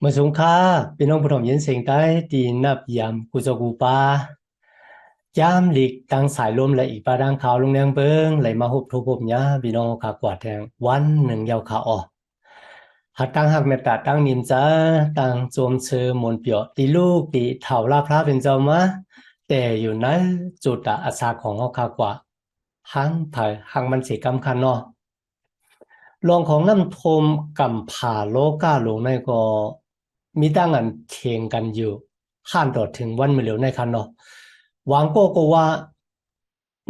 ในสักเขาตั้งเอาไปดูเมื่อสงค่าพี่น้องผู้ถมยินเสียงใต้ตีนับยามกุจกูปายามหลีกตั้งสายลมและอีกปาดังขาวลงแนงเบิงไหลมาหุบทุบผมยพี่น้องขากวาดแทงวันหนึ่งยาวขาออกหัดตั้งหักเมตตาตั้งนิมจ้าตั้งโจมเชอมนเปียวตีลูกตีเถ่าลาพระเป็นเจ้ามาแต่อยู่ในจุดอาสาของเฮาขากว่าหังไผหังมันสิกำคัญเนาะรองของน้ำทมกำผ่าโลกาหลงในก็ มีตั้งอันเคียงกันอยู่ข้านต่อถึงวันมือเหลียวในคันเนาะหวังก็ก็ว่า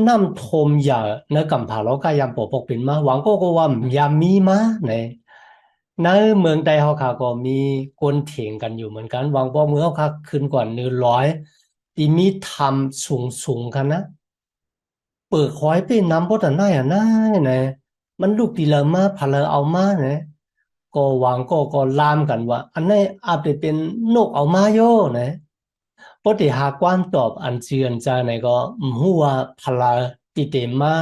น้ำทมอย่าเนื้อกำผ่าโลกายามปกปกเป็นมาหวังก็ก็ว่ายามมีมาในในเมืองใดเฮาค่ะก็มีคนเถียงกันอยู่เหมือนกันหวังบ่เมืองเฮาค่ะขึ้นกว่า100ที่มีธรรมสูงๆกันนะเปิดคอยไปน้ำบ่ทันได้อะนะนะมันลูกดีละมาพะเลอเอามาเนะ ก็วังก็ก็ลามกันว่า อันนี้อาจจะเป็นนกเอามาโยนะบ่ได้หาความตอบอันเจือนจาไหนก็บ่ฮู้ว่าพลอติเตมา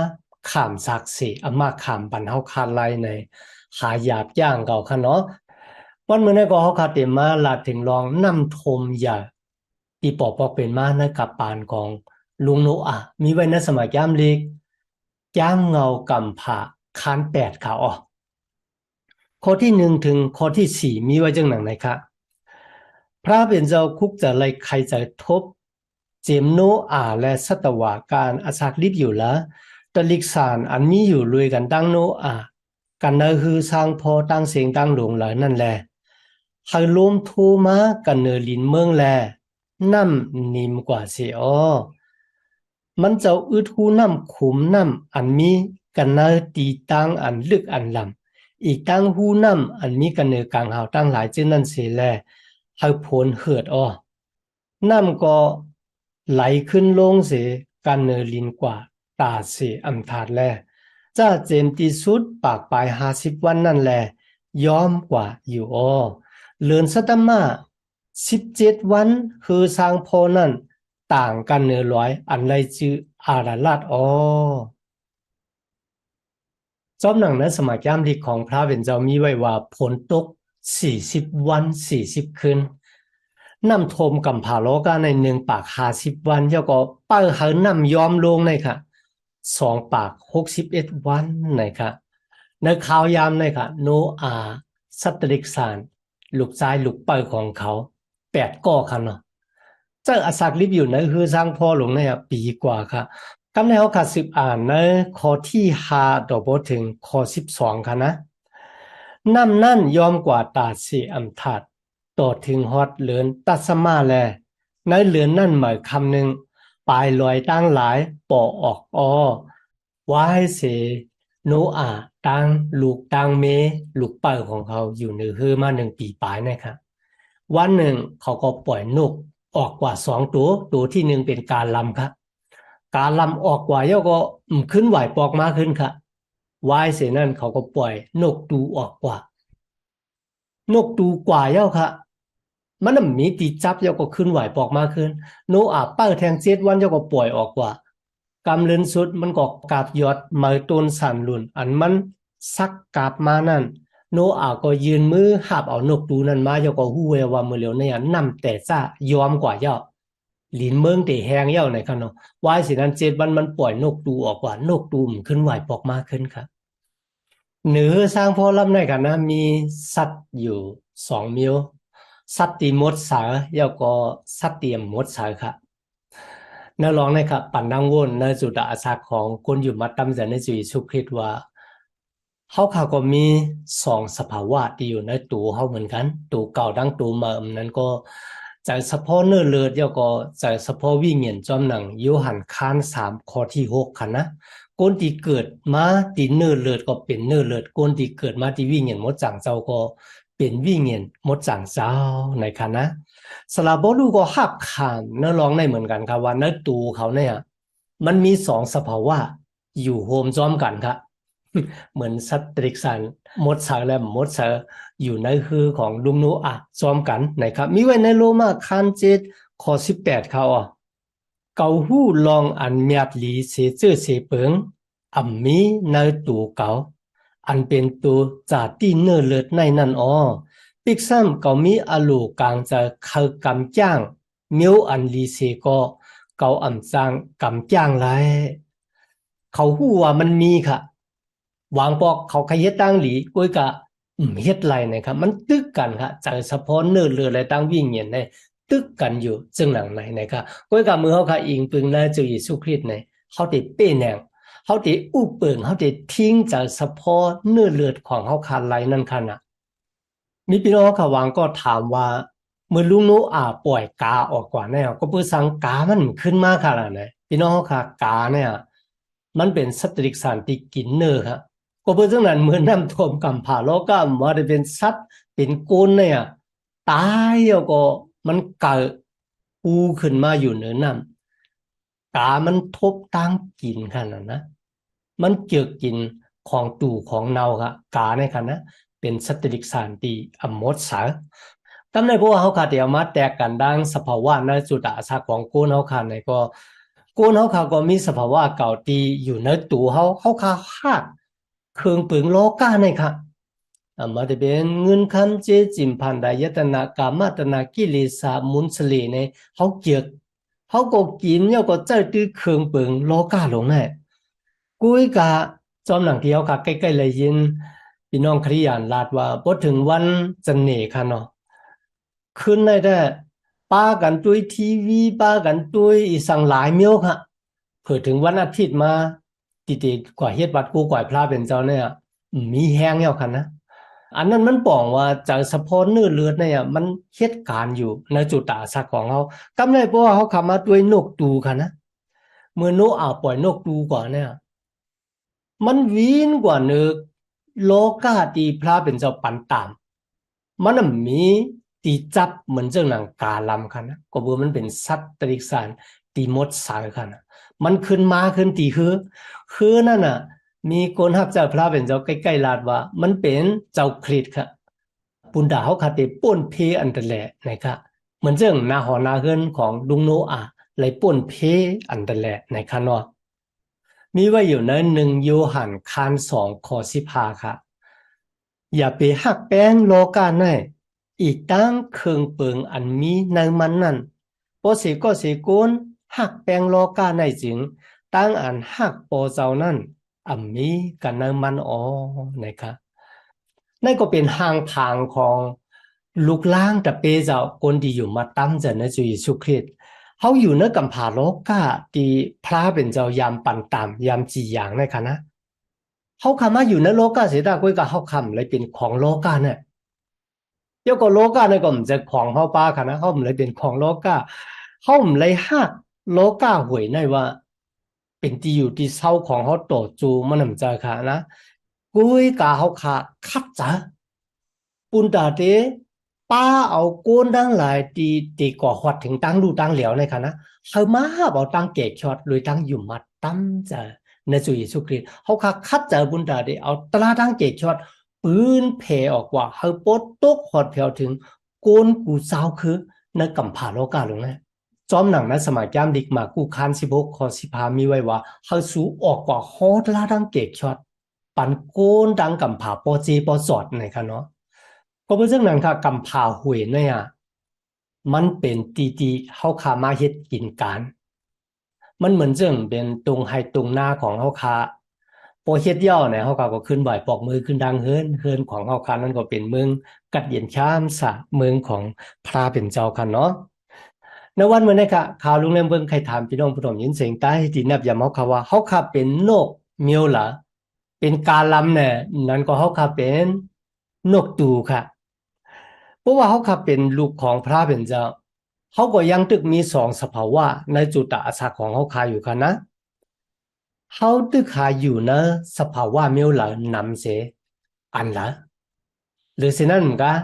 ขามศักดิ์สิอามาขามปันเฮาคาไลในหาหยาบย่างเก่าค่ะเนาะวันมื้อนี้ก็เฮาคาเตมาลาดถึงลองนำทมยาที่ปอปอกเป็นมาในกับปานของลุงโนอะมีไว้ในสมัยยามเล็กยามเงากำผาคานแปดขาออ ข้อที่หนึ่งถึงข้อที่สี่มีไว้จังหนังไหนคะพระเป็นเจ้าคุกจะไลใครจะทบ เจมโนอาและสัตวาการอาศักลิบอยู่ละตลิกสารอันมีอยู่รวยกันตั้งโนอากันเนอคือสร้างพอตั้งเสียงตั้งหลงหลายนั่นแหละให้ลมทูมากันเนอลินเมืองแลน้ำนิ่มกว่าเสียอ้อมันจะอึดหูน้ำขุมน้ำอันมีกันเนอตีตั้งอันลึกอันลำ อีกตั้งหูน้ำอันมีกันเนอกลางหาวตั้งหลายจึงนั่นเสียแลให้ผลเหือดอ้อน้ำก็ไหลขึ้นลงเสียกันเนอลินกว่าตาเสียอำทาดแลจ้าเจมตีสุดปากปลายห้าสิบวันนั่นแลยอมกว่าอยู่อ้อเลือนสตมมาสิบเจ็ดวันคือสร้างโพนั่นต่างกันเนือร้อยอันไรจืออาราลาดอ๋อ จอมหนังในสมัยยามดีของพระเป็นเจ้ามีไว้ว่าผลตกสี่สิบวันสี่สิบคืนน้ำทมกำผาโลกาในหนึ่งปากห้าสิบวันเจ้าก็เป้าเหินน้ำยอมลงในค่ะสองปากหกสิบเอ็ดวันในค่ะในข่าวยามในค่ะ โนอาสัตริกสารลูกชายลูกเป้าของเขาแปดก้อคันเนาะเจ้าอาศักลิบอยู่ในคือสร้างพ่อหลวงเนี่ยปีกว่าค่ะ กำในเขาขาดสิบอ่านในข้อที่ห้าต่อบถึงข้อสิบสองค่ะนะน้ำนั่นยอมกว่าตาสีอำทัดต่อถึงฮอดเหลือนตัสมาแลในเหลือนนั่นหมายคำหนึ่งปลายลอยตั้งหลายปอออกออวายเสโนอาตั้งลูกตั้งเม ลูกเปิของเขาอยู่ในคือมาหนึ่งปีปลายนะครับวันหนึ่งเขาก็ปล่อยนกออกกว่าสองตัวตัวที่หนึ่งเป็นการลำครับ การลำออกกว่าเย่าก็ขึ้นไหวปอกมากขึ้นครับวายเสนั่นเขาก็ปล่อย นกตูออกกว่า นกตูกว่าเย่าค่ะ มันมีตีจับเย่าก็ขึ้นไหวปอกมากขึ้น โนอาเป้าแทงเจ็ดวันเย่าก็ปล่อยออกกว่ากำเลินสุดมันก็กาบยอดไม้ต้นสันลุนอันมันสักกาบมานั่น โนอาก็ยืนมือหับเอานกตูนั่นมาเจ้าก็ฮู้เวว่ามือเหลียวเนี่ยนำแต่ซ่ายอมกว่าเจ้า หลินเมืองเตแหงเย้าในคันเนาะวายสินั้นเจ็ดวันมันปล่อยนกตูออกว่านกตูมขึ้นไหวปอกมากขึ้นครับเหนือสร้างพ่อลำในกันนะ มีสัตว์อยู่สองมิวสัตตีมดสาเย้าก็สัตเตียมมดสาครับนักร้องนะครับปันดังวนในจุดอาสาของคนอยู่มัดตำจะในจุยสุคริตว่าเขาเขาก็มีสองสภาวะที่อยู่ในตัวเขาเหมือนกัน ตัวเก่าดังตัวใหม่นั้นก็ จากเฉพาะเนื้อเลือดแล้วก็จากเฉพาะวิญญาณจอมหนังโยหันคานสามข้อที่หกค่ะนะคนที่เกิดมาที่เนื้อเลือดก็เป็นเนื้อเลือดคนที่เกิดมาที่วิญญาณมดจางเจ้าก็เป็นวิญญาณมดจางเจ้าในค่ะนะสลาบดูก็หักขานเนื้อร้องได้เหมือนกันครับว่าเนื้อตูเขาเนี่ยมันมีสองสภาวะอยู่โฮมจอมกันครับเหมือนสัตว์ตริกสันมดสาและ เหมือนสตรีศานมดสารและมดสารอยู่ในคือของลุงนูอะจอมกันนะครับมีไว้ในโลมาคันเจ็ดข้อสิบแปดเขาอะเกาหู้ลองอันเมียดหลีเสเจอเสเปิงอัมมีในตูเกาอันเป็นตัวจาตีเนื้อเลือดในนั่นอ๋อปิกซ้ำเกามีอลูกลางจะเขากำจ้างเมียวอันลีเสก็เกาอ่ำจางกำจ้างไรเขาหู้ว่ามันมีค่ะ วางปอกเขาขยัดตั้งหลีก้วยกะเฮ็ดไรนะครับ มันตึกกันค่ะจากเฉพาะเนื้อเรืออะไรตั้งวิ่งเงียนในตึกกันอยู่จึงหนังไหนนะครับก้วยกะมือเขาค่ะอิงปึงนเจ้าเยซูคริต์ในเขาติเป้แนงเขาติอู้เปิงเขาติทิ้งจากเฉพาะเนื้อเลือดของเขาขาดไรนั่นค่ะนะมีพี่น้องค่ะวางก็ถามว่าเมื่อลุงโนอาปล่อยกาออกกว่าแน่ก็เพื่อสังกามันขึ้นมากค่ะนะพี่น้องค่ะกาเนี่ยมันเป็นสตว์ตริกสารที่กินเนื้อครับ ก็เพราะฉะนั้นเมื่อน้ำท่วมกำผาโลกก็มาได้เป็นสัตว์เป็นก้นเนี่ยตายแล้วก็มันเกิดปูขึ้นมาอยู่เหนือน้ำกามันทบตั้งกินขนาดนะ มันเจือกกินของตู่ของเนาครับกาในขณะเป็นสตว์ตริกสารที่อมดสาตำในพวกเขาขาดเดียวมาแตกกันดังสภาวะในจุดอาสาของกูนเขาขาดในก็กูเขาขาก็มีสภาวะเก่าตีอยู่ในตัวเขาเขาคาฮาด เครื่องปึงโลกาในค่ะอ่ามาจะเป็นเงินคำเจจิมพันดายตนากามาตนากิเลสามุนสลีในเขาเกียกเขาก็กินแล้วก็เจอตื้อเครื่องปึงโลกาลงแน่กุยกะจอมหนังที่เขาค่ะใกล้ๆเลยยินพี่น้องคริยานลาดว่าพอถึงวันจะเหน่ค่ะเนาะขึ้นได้แต่ป้ากันด้วยทีวีป้ากันด้วยอีสังหลายเมียวค่ะเผื่อถึงวันอาทิตย์มา ติดๆกว่าเฮ็ดวัดกูกว่าพระเป็นเจ้าเนี่ยมีแห้งแล้วค่ะนะอันนั้นมันบอกว่าจากสะพอนเนื้อเลือดเนี่ยมันเหตุการอยู่ในจุดตาสักของเขากำไรเพราะว่าเขาขับมาด้วยนกตูค่ะนะเมื่อนกอาปล่อยนกตูก่อนเนี่ยมันวินกว่าเนึกโลกาตีพระเป็นเจ้าปันตาม มันมีตีจับเหมือนเจ้าหนังกาลำค่ะนะก็เบอมันเป็นสัตว์ตริกสารตีมดสายค่ะนะ มันขึ้นมาขึ้นตีคือ คือนั่นน่ะ มีคนหับเจ้าพระเป็นเจ้าใกล้ๆลาดว่า มันเป็นเจ้าคริสค่ะปุนดาเขาคาเตป่นเพอันตะแหละนะครับเหมือนเจ้านาหอนาเฮือนของดุงโนอาเลยป่นเพอันตะแหละในคานอมีไว้อยู่ในหนึ่งโยหันคานสองขอสิพาค่ะ อย่าไปหักแป้งโลกาในอีกตั้งเครื่องเปิงอันมีในมันนั่นปอเสก็เสกุน หักแปลงโลกาในจิงตั้งอันหักโปเจ้านั่นอัำมีกันนังมันอ๋อนะคะนั่นก็เป็นห่างทางของลูกล่างแต่เปเจ้าคนที่อยู่มาตั้มจะนะจุยสุคริตเขาอยู่เนื้กัมผาโลกาที่พระเป็นเจ้ายามปั่นตามยามจีอย่างนะคะนะเขาคำว่าอยู่ในโลกาเสียดากุ้ยกับเขาคำเลยเป็นของโลกาเนี่ยยกก็โลกาเนี่ยก็มันจะของเขาป้าค่ะนะเขาเลยเป็นของโลกาเขาเลยหัก โลกาหวยในว่า เป็นที่อยู่ที่เศร้าของเขาโตจูมัน唔จะค่ะนะกุยกาเขาขาคัดจ้ะปุนตาเตป้าเอาโกนดังหลายตีตีก่อหอดถึงตั้งรูตั้งเหลียวในค่ะนะเขามาเอาตั้งเกชอดเลยตั้งอยู่มัดตั้มจะในสุเยซูคริสต์เขาขาคัดจะบุนตาเตเอาตราตั้งเกชอดปืนเพออกว่าเฮาปดตกหอดแผวถึงโกนกูเศร้าคือในกำผาโลกาลงนะ จอมหนังในสมัยจามดิกมากูคานสิบกขอสิพามีไว้ว่าเฮาสูออกกว่าฮอดลาดังเกกช็อตปันโกนดังกำผาปอเจปอสอดในค่ะเนาะก็เป็นเรื่องนั้นค่ะกำผาหวยเนี่ยมันเป็นตีตีเฮาขามาเฮ็ดกินการมันเหมือนเรื่องเป็นตรงไฮตรงหน้าของเฮาคาพอเฮ็ดย่อเนี่ยเขาก็ขึ้นบ่อยปอกมือขึ้นดังเฮิรนเฮิรนของเขาคันนั่นก็เป็นเมืองกัดเย็นชามสะเมืองของพระเป็นเจ้าคันเนาะ ในวันเมื่อนี้ค่ะข่าวลุงเล่มเบิ่งใครถามพี่น้องผู้ชมยินเสียงใต้ที่นับยามเขาค่ะว่าเขาค่ะเป็นนกเมียวล่ะเป็นกาลำเนี่ยนั่นก็เขาค่ะเป็นนกตูค่ะเพราะว่าเขาค่ะเป็นลูกของพระเป็นเจ้าเขาก็ยังตึกมีสองสภาวะในจุดอาศักของเขาคาอยู่ค่ะนะเขาตึกคาอยู่ในสภาวะเมียวหลานำเสอันละหรือสินั่นเอนกัน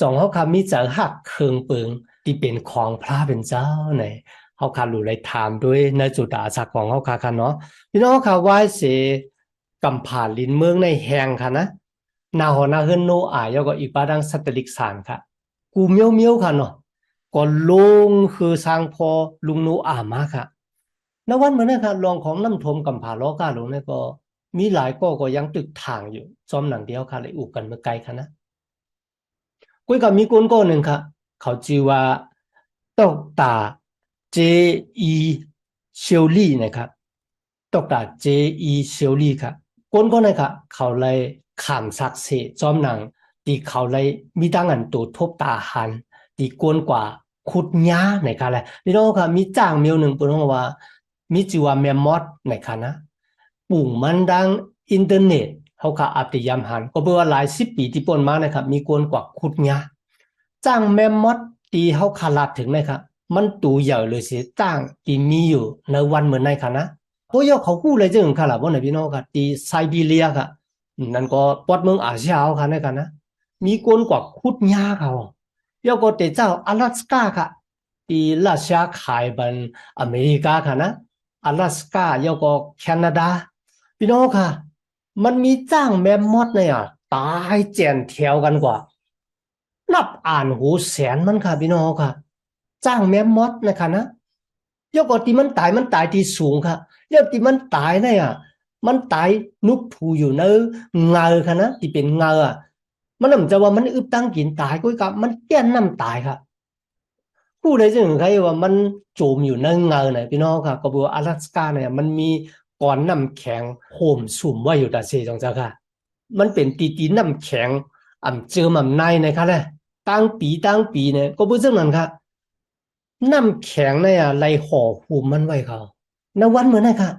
จองเขาคามีเจอหักเคืองปึง ที่เป็นของพระเป็นเจ้าในเขาคารู้เลยถามด้วยในจุดอาศักของเขาคาค่ะเนาะพี่น้องค่ะไหว้เสกำผ่านลินเมืองในแหงค่ะนะนาหอนาเฮินโนอายก็อีกปาดังสัตลิกสานค่ะ กูเมียวเมียวค่ะเนาะก็ลงคือสร้างพอลุงโนอามาค่ะนวันเหมือนนั้นค่ะรองของน้ำทมกำผาล้อกาหลงเนี่ยก็ มีหลายก็ก็ยังตึกทางอยู่จอมหนังเดียวค่ะเลยอุกกันเมื่อไกลค่ะนะกุยกับมีคนก็หนึ่งค่ะ เขาชื่อว่าตอกตาเจอีเชลลี่นะครับตอกตาเจอีเชลลี่ค่ะคนก็นี่ยค่ะเขาเลยขามสักเสจอมหนังที่เขาเลยมีตั้งอันตัวทบตาหันดีกวนกว่าขุดหญ้าในค่ะแหละพี่น้องค่ะมีจ้างเมียวหนึ่งปุ่นว่ามีจิว่าแมมมอดในค่ะนะปุ่งมันดังอินเทอร์เน็ตเขาค่ะอัปติยามหันก็เพื่อว่าหลายสิบปีที่ปนมานะครับมีกวนกว่าขุดหญ้า จ้างแมมมอดตีเขาขาลาดถึงนะครับมันตูใหญ่เลยสิจ้างตีมีอยู่ในวันเหมือนในค่ะนะเพราะยอเขากู้เลยจึงค่ะล่ะว่าไหนพี่น้องค่ะตีไซบีเรียค่ะนั่นก็ปอดเมืองอาเซียเอาค่ะในค่ะนะ มีกวนกว่าขุดหญ้าเขา 要个得照阿拉斯加ค่ะที่รัสเซียขายบันอเมริกาค่ะนะ阿拉斯加要ก็แคนาดาพี่น้องค่ะ มันมีจ้างแมมมอดเนี่ยตายแจนแถวกันกว่า นับอ่านหูแสนมันค่ะพี่น้องค่ะ จ้างแมมมอดนะคะนะยกอติมันตายมันตายที่สูงค่ะยกติมันตายเนี่ยมันตายนุกผูอยู่ในเงาค่ะนะที่เป็นเงาอะมันน่าจะว่ามันอึบตั้งกินตายก็กับมันแก้นน้าตายค่ะผู้ใดจะเห็นใครว่ามันจมอยู่ในเงาไหยพี่น้องค่ะก็บัวอลาสก้าเนี่ยมันมีก้อนน้าแข็งโหมสุ่มไว้อยู่แต่เสียจังจ้าค่ะ มันเป็นตีตีน้าแข็งอ่ำเจอม่ำในนะคะเลย ตั้งปีตั้งปีเนี่ยก็เพื่อเรื่องนั้นค่ะน้ำแข็งเนี่ยไหลห่อหุ้มมันไว้เขาในวันเหมือนนั้นค่ะ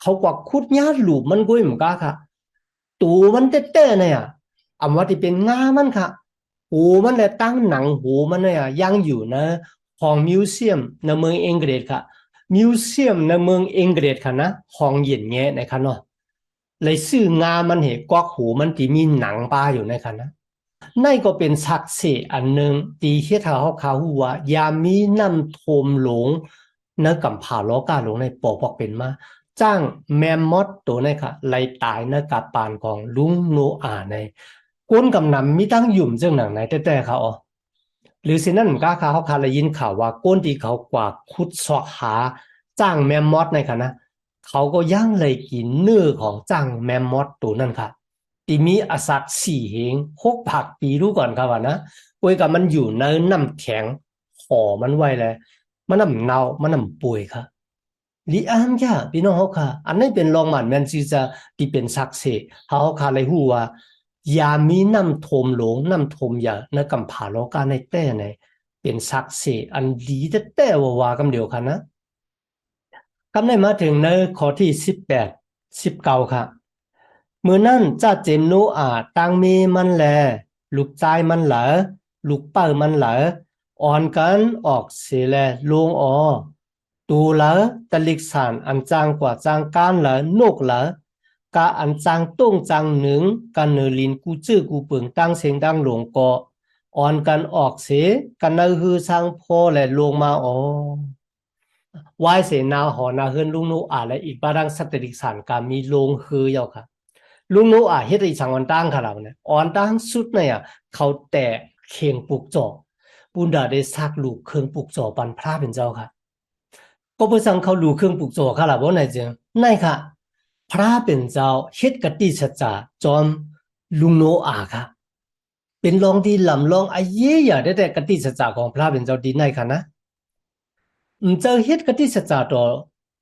เขากว่าคุดญาหลูบมันกุ้ยเหมือนกันค่ะ ตูมันเต้ๆเนี่ยอำว่าที่เป็นงามันค่ะ หูมันเลยตั้งหนังหูมันเนี่ยยังอยู่นะห้องมิวเซียมในเมืองอังกฤษค่ะมิวเซียมในเมืองอังกฤษค่ะนะห้องเย็นแง่นะครับเนาะเลยซื้องามันเห็นกวักหูมันที่มีหนังปลาอยู่นะครับนะ นั่นก็เป็นสักเสอันหนึ่งที่เฮ็ดให้เขาเขาฮู้ว่ายามีน้ำท่วมหลงในกำผาล้อกาหลงในปอกบอกเป็นมา จ้างแมมมอดตัวนี้ค่ะไล่ตายในกับปานของลุงโนอาในก้นกำนำมีตั้งยุ่มเจ้าหนังไหนแต่แต่เขาอ๋อหรือสินั่นมันก็เขาเขาคาเลยยินข่าวว่าก้นที่เขากว่าคุดสอกหาจ้างแมมมอดในค่ะนะเขาก็ย่างเลยกินเนื้อของจ้างแมมมอดตัวนั่นค่ะ ที่มีอาสักสี่เหงหกผักปีรู้ก่อนครับว่านะป่วยกับมันอยู่ในน้ำแข็งห่อมันไว้เลยมันน้ำเน่ามันน้ำป่วยค่ะลีอามค่ะพี่น้องเขาค่ะ อันนี้เป็นรองหมันแมนซีจะที่เป็นสักเสเขาคาเลยหูว่ายามีน้ำทมหลงน้ำทมอย่าในกำผาโลกาในแต่ในเป็นสักเสอันดีแต่แต่ว่าว่ากันเดียวกันนะคำได้มาถึงในข้อที่สิบแปดสิบเก้าค่ะ มื่อนั้นจ้าเจนโนอาตังเมมันแล ลูกใจมันเหลอลูกเป้ามันเหลออ่อนกันออกเสียแลลงออตูเหลอตะลิกสานอันจางกว่าจางการเหลอนกเหลอกะอันจางต้งจางหนึ่งกันเนลินกูจื้อกูเปิงตั้งเสียงดังหลงเกาะอ่อนกันออกเสกันนาฮือสร้างพ่อและลงมาอ๋อวายเสนาหอนาเฮือนลุงโนอาและอีกบารังสัตติกสานกามีลงฮือเยาค่ะ ลุงโนอาเฮ็ดอีสังวันตั้งค่ะเราเนี่ยอ่อนตั้งสุดเนี่ยเขาแต่เข่งปลูกจอกปุนดาได้ซักลูกเครื่องปลูกจอปันพระเป็นเจ้าค่ะ ก็เพื่อสั่งเขาลูกเครื่องปลูกจอค่ะล่ะบ่ไหนจึงไหนค่ะ พระเป็นเจ้าเฮ็ดกติสัจาจอมลุงโนอาค่ะ เป็นรองที่ลำลองอาเยอย่าได้แต่กติสัจาของพระเป็นเจ้าดีไหนค่ะนะอืมเจ้าเฮ็ดกติสัจจาต่อ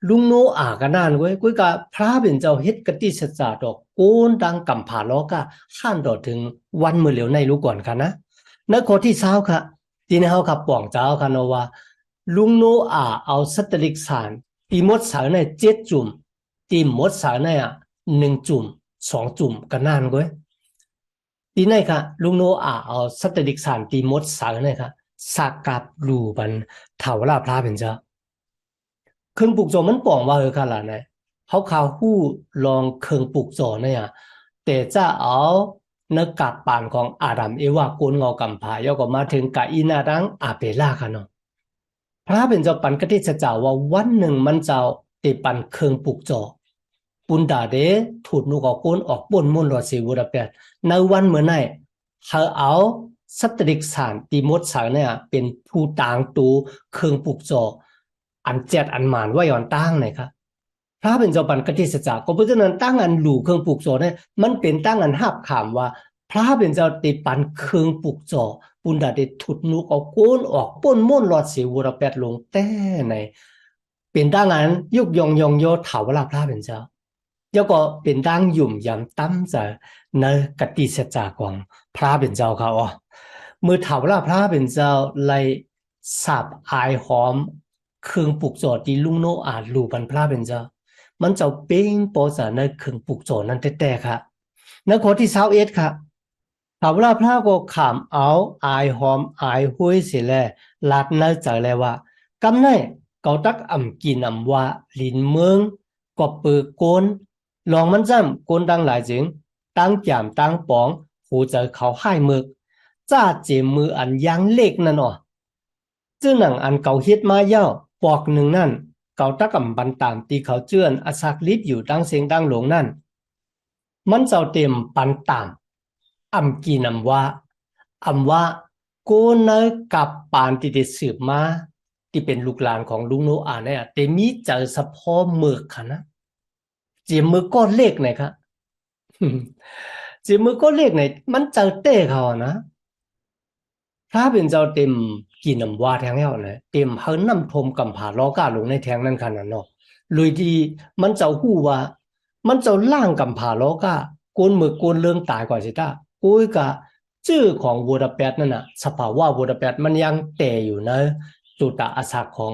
ลุงโนอากันนั่นเว้ยกุ้ยกะพระเป็นเจ้าเฮ็ดกติสจาต่อโกนดังกำผาโลกะขั้นต่อถึงวันมือเหลียวในรู้ก่อนค่ะนะในข้อที่20ค่ะทีนี้เฮากับป่องเจ้าค่ะเนาะว่า ลุงโนอาเอาสตริกสารตีมดสารใน7จุ่มตีมดสารเนี่ยหนึ่งจุ่มสองจุ่มกันนานก้ยตีไหนค่ะ ลุงโนอาเอาสตดิกสารตีมดสารเนี่ยค่ะสักกับรูบันเถาลาพระเป็นเจ้า เครื่องปลูกโจมันป่องว่าเออค่ะล่ะนะเขาข่าวหู้ลองเครื่องปลูกโจเนี่ยแต่จะเอาเนื้อกับป่านของอาดัมเอวาโกนเงากำพายก็มาถึงกะอีนาดังอาเปล่าค่ะเนาะพระเป็นเจ้าปันกติจะจาว่าวันหนึ่งมันเจ้าติปันเครื่องปลูกโจปุนดาเดถูดนูกอโกนออกปนมุนรอดสีวุระเปียดในวันเมื่อไหร่เขาเอาสตริกสารตีมดสารเนี่ยเป็นผู้ต่างตูเครื่องปลูกจอ อันเจ็ดอันหมานว่าย้อนตั้งไหนครับพระเป็นเจ้าปันกติสจักก็เพราะฉะนั้นตั้งอันหลู่เครื่องปลูกโจเนี่ยมันเป็นตั้งอันหับขามว่า พระเป็นเจ้าติปันเครื่องปลูกโจปุนดาได้ถุดนุกเอาโกนออกป้นม่นหลอดเสียวรแปดลงแต่ในเป็นตั้งอันยุกยองยองโยถาวรพระเป็นเจ้าแล้วก็เป็นตั้งยุ่มยำตั้มจะในกติสจักของพระเป็นเจ้าเขาอ๋อมือถาวรพระเป็นเจ้าไลสับอายหอม เครื่องปลูกโจที่ลุงโนอาจลูปันพระเป็นเจ้ามันจะเป้งโปสาในเครื่องปลูกโจนั้นแต่ๆค่ะในข้อที่21ค่ะถามว่าพระก็ขามเอาอายหอมอายห้วยเสียแลลาดในใจเลยว่ากำไนเกาตักอ่ำกินอ่ำว่าลินเมืองก็เปิดโกนลองมันจ้ำโกนดังหลายจึงตั้งจามตั้งปองหูเจอเขาให้มึกจ้าเจมมืออันยังเล็กนั่นอ๋อจื้อหนังอันเก่าเฮ็ดมาเย้า ปอกหนึ่งนั่น เกาตะกำบันตามตีเขาเจือนอาศักลิบอยู่ดังเสียงดังหลงนั่น มันเจ้าเต็มปันตามอำกีนำว่าอำว่าโกนยกับปานที่ได้สืบมาที่เป็นลูกหลานของลุงโนอาเนี่ยแต่มีเจอสะพอมือค่ะนะเจียมมือก้อนเลขไหนครับเจียมมือก้อนเลขไหนมันเจอเต้เขาอะ นะถ้าเป็นเจ้าเต็มกินน้ำว่าแทงแล้วนะเต็มเฮิรนน้ำทมกำผาล้อกาลงในแทงนั้นขนาดเนาะเลยที่มันเจ้าหู้ว่า มันเจ้าล่างกำผาล้อกาโกนมือโกนเรื่องตายกว่าสิตาโอ้ยกะชื่อของบูดาเปสต์นั่นน่ะสภาวะบูดาเปสต์มันยังแต่อยู่ในจุตะอาศักของ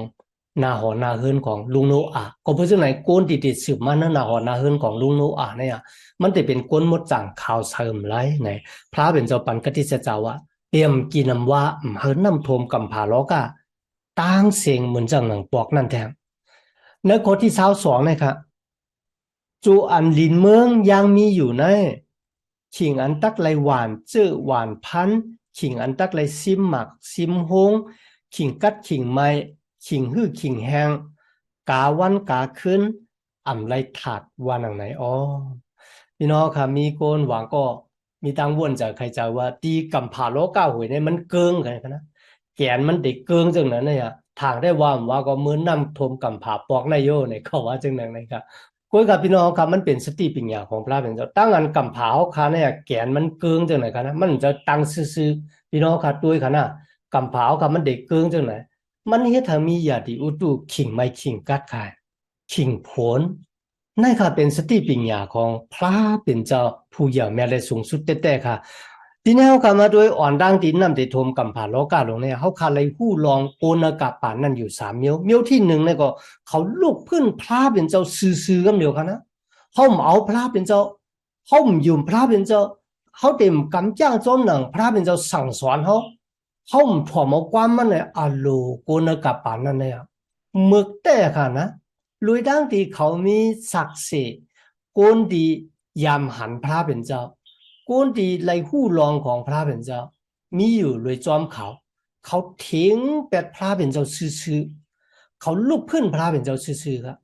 นาหอนาเฮินของลุงโนอาก็เพราะฉะนั้นโกนติดติดสืบมาในนาหอนาเฮินของลุงโนอาเนี่ยมันจะเป็นโกนมดจังข่าวเสริมไรในพระเป็นเจ้าปันกติสเจ้าว่า เตรียมกินน้ำว่าเฮินน้ำทมกำผาล้อกะตั้งเสียงเหมือนจังหนังปอกนั่นแทงในข้อที่สาวสองนะครับจูอันลินเมืองยังมีอยู่ในขิงอันตักไหลหวานเจื้อหวานพันขิงอันตักไหลซิมหมักซิมฮงขิงกัดขิงไม้ขิงหื้อขิงแห้งกาวันกาขึ้นอ่ำไหลถาดวานังไหนอ๋อพี่น้องค่ะมีโกนหวังก็ มีตังวนจากใครจะว่าตีกำผาโลก้าหวยเนี่ยมันเกิงกันนะแกนมันเด็กเกิงจังนั้นเนี่ยทางได้ว่าว่าก็มือนนำทมกำผาปอกนายโยเนี่ยเขาว่าจังนั้นนะครับกุยกับพี่น้องครับมันเป็นสติปัญญาของพระเป็นเจ้าตั้งอันกำผาเขาคาเนี่ยแกนมันเกิงจังไหนกันนะมันจะตั้งซื่อๆพี่น้องครับด้วยค่ะนะกำผาเขาครับมันเด็กเกิงจังไหนมันเฮ็ดให้มียาดีอุตุขิงไม่ขิงกัดขายขิงผล นั่นค่ะเป็นสติปัญญาของพระเป็นเจ้าผู้ใหญ่แม่และสูงสุดแต่ๆค่ะทีนี้เขากำมาด้วยอ่อนดังดินน้ำติทมกำผ่าโลกาลงเนี่ยเขาคาเลยหู้ลองโอนกับป่านนั่นอยู่สามเมียวเมียวที่หนึ่งเนี่ยก็ เขาลูกพื้นพระเป็นเจ้าซื่อๆกันเดียวกันนะเขาเอาพระเป็นเจ้าเขาอยู่พระเป็นเจ้าเขาเต็มกำจ้างจอมหนังพระเป็นเจ้าสั่งสอนเขาเขาถ่อมเอาความมันเลยอาโลโกนกับป่านนั่นเนี่ยเมึกแต่ค่ะนะ ลุยดังที่เขามีศักดิ์ศรีโกนดียามหันพระเป็นเจ้าโกนดีไลหู้รองของพระเป็นเจ้า มีอยู่เลยจอมเขา เขาทิ้งเป็ดพระเป็นเจ้าซื่อๆเขาลุกขึ้นพระเป็นเจ้าซื่อๆครับ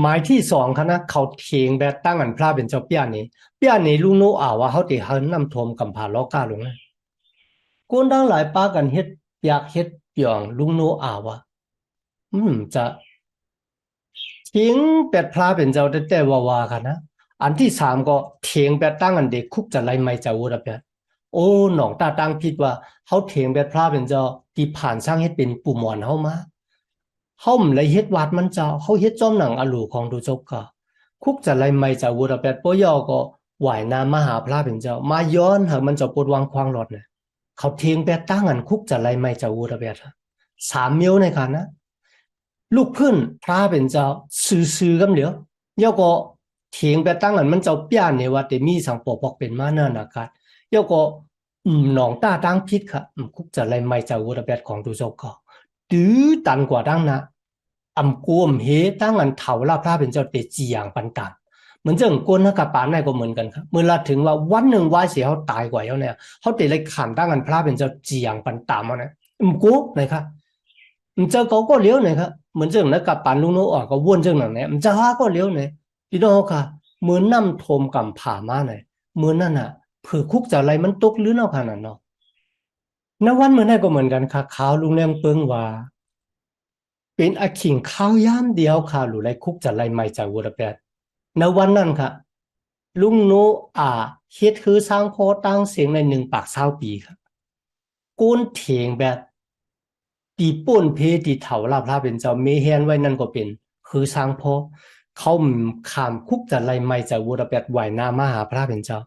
หมายที่สองครับนะเขาเถียงแบบตั้งอันพระเป็นเจ้าเปียนี้เปียนี้ลุงโนอ่าว่าเขาติเฮินนำทมกำผาล้อกาลงนะโกนดังหลายป้ากันเฮ็ดเปียกเฮ็ดเปียงลุงโนอ่าว่าอืมจะ เถียงเป็ดพระเป็นเจ้าแต่แต่ว่าว่ากันนะอันที่สามก็เถียงเป็ดตั้งอันเด็กคุกจะไล่ไม่จะวุระเป็ดโอ้หนองตาตั้งผิดว่าเขาเถียงเป็ดพระเป็นเจ้าที่ผ่านสร้างเฮ็ดเป็นปู่หมอนเฮามาเฮาไม่เฮ็ดวัดมันเจ้าเขาเฮ็ดจอมหนังอลูของดูจกก็คุกจะไล่ไม่จะวุระเป็ดปอยอก็ไหวน้ำมหาพระเป็นเจ้า มาย้อนหามันจะปวดวางควางหลอดเนี่ยเขาเถียงเป็ดตั้งอันคุกจะไล่ไม่จะวุระเป็ดสามเมียวในกันนะ ลูกขึ้นพระเป็นเจ้าซื่อๆกันเดียวแล้วก็เถียงไปตั้งอันมันเจ้าเปี้ยนเนี่ยว่าแต่มีสังปกปอกเป็นมาเนิ่นอากาศแล้วก็หนองตาตั้งพิษค่ะอืมคุกจะไล่ไม่จากวัวแบดของตุโจก็ดื้อตันกว่าดังนะอำกวมเฮตั้งอันเถาลาพระเป็นเจ้าเตจีอย่างปันตามเหมือนเจ้าก้นนะกับปานในก็เหมือนกันครับเมื่อละถึงว่าวันหนึ่งวายเสียเขาตายกว่าเขาเนี่ยเขาเตะเลยขันตั้งอันพระเป็นเจ้าจีอย่างปันตามเอาเนี่ยอืมกูนะครับอืมเจ้าก็ก็เลยวนะครับ เหมือนเจ้านะกับปานลุงโนออกก็วนเจ้าหนังเนี่ยมันจะหาก็เลี้ยวเนี่ยพี่น้องค่ะเหมือนน้ำทมกำผ่ามาเนี่ยเหมือนนั่นน่ะเผื่อคุกจะอะไรมันตกหรือเนาะขนาดเนาะนวันเมื่อไหร่ก็เหมือนกันค่ะข่าวลุงแรงเปิงว่า เป็นอาขิงข้าวย่ามเดียวค่ะหรือไรคุกจะไรไม่จากวัวแปดในวันนั้นค่ะ ลุงโนอาเฮ็ดคือสร้างโพตั้งเสียงในหนึ่งปากเศร้าปีค่ะก้นเถียงแบบ ปีป่นเพตีเถาลาพระเป็นเจ้าเมเฮียนไว้นั่นก็เป็น คือสร้างโพเขาขามคุกจะไรไม่จากวัวแปดไหวหน้ามาหาพระเป็นเจ้า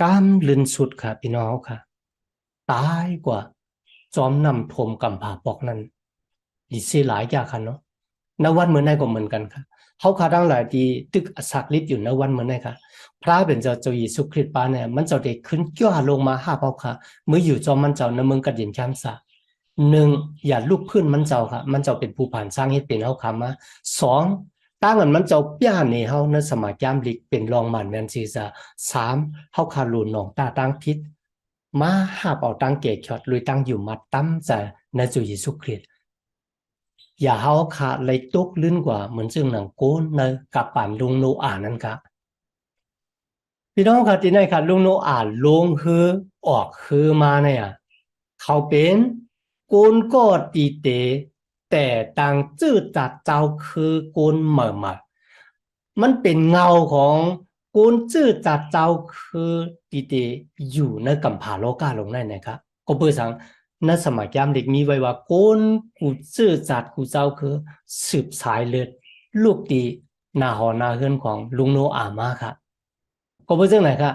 กามลืนสุดค่ะพี่น้องค่ะ ตายกว่า จอมนำทมกำผาปอกนั้นอีเสียหลายอย่างค่ะเนาะนวันเหมือนในก็เหมือนกันค่ะเขาขาดังหลายทีตึกอสักฤทธิ์อยู่นวันเหมือนในค่ะ พระเป็นเจ้าเจ้าเยซูคริสต์ปาเนี่ยมันจะได้ขึ้นจ้าลงมาห้าเป้าค่ะเมื่ออยู่จอมมันเจ้าในเมืองกระเดียนแคมสะ หนึ่งอย่าลุกขึ้นมันเจ้าค่ะ มันเจ้าเป็นผู้ผ่านสร้างให้เป็นเฮาคำมาสองตั้งอันมันเจ้าป้าในเฮาในสมัยยามลิกเป็นรองมันแมนซีซาสามเฮาคารูนหนองตาตั้งพิษมาหาบเอาตั้งเกจอดลุยตั้งอยู่มัดตั้มใจในจุเยซูคริสต์อย่าเฮาขาดเลยตกลื่นกว่าเหมือนซึ่งหนังโกนในกับป่านลุงโนอ่านนั่นค่ะพี่น้องค่ะที่ไหนค่ะลุงโนอ่านลงคือออกคือมาเนี่ยเขาเป็น โกนก็ตีเตแต่ต่างจื้อจัดเจ้าคือโกนเหม่อมามันเป็นเงาของโกนจื้อจัดเจ้าคือตีเตอยู่ในกัมพาโลกาลงในนะครับก็เปิดสังนสมัยยามเด็กมีไว้ว่าโกนกูจื้อจัดกูเจ้าคือสืบสายเลือดลูกตีนาหอนาเฮือนของลุงโนอามาค่ะก็เพื่อจังไหนครับ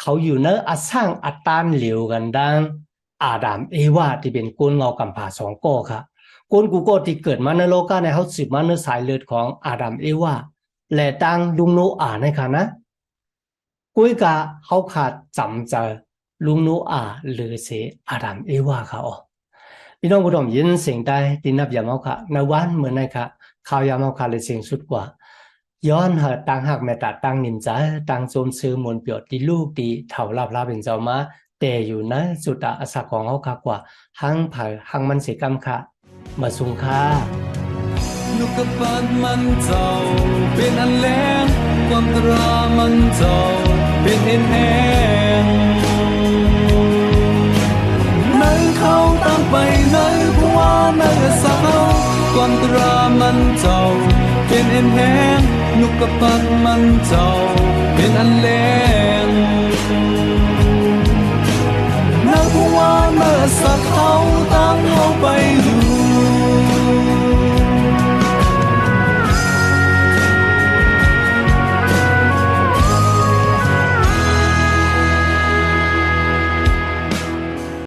เขาอยู่ในอสร้างอัตตานเหลียวกันดัง อาดามเอวาที่เป็นก้นเงากำผาสองก้อครับก้นกูโก้ที่เกิดมาในโลกาในเขาสืบมาในสายเลือดของอาดามเอวาและตังลุงโนอาในค่ะนะกุ้ยกาเขาขาดจำเจลุงโนอาหรือเสอาดามเอวาค่ะอ๋อพี่น้องผู้ชมยินเสียงใต้ดินับยามเอาค่ะในวันเหมือนในค่ะข่าวยามเอาค่ะเลยเสียงสุดกว่า ย้อนเหาตังหักแม่ตาตังนิมใจตังโจมซื้อมนเปียดที่ลูกดีเท่าลาบลาเป็นเจ้ามา แต่อยู่ในสุดาอสักของเขาคักกว่าหังผ่หังมันเสกรรมค่ะมาสุงค่านุกกระปันมันเจ้าเป็นอันแรงความตรามันเจ้าเป็นเอ็นแหงนั่งเขาตามไปในผู้ว่านสักเขาวความตรามันเจ้าเป็นเอ็นแหงนุกกระปันมันเจ้าเป็นอันแรง ผู้ว่าเมื่อสักเขาตั้งเอาไป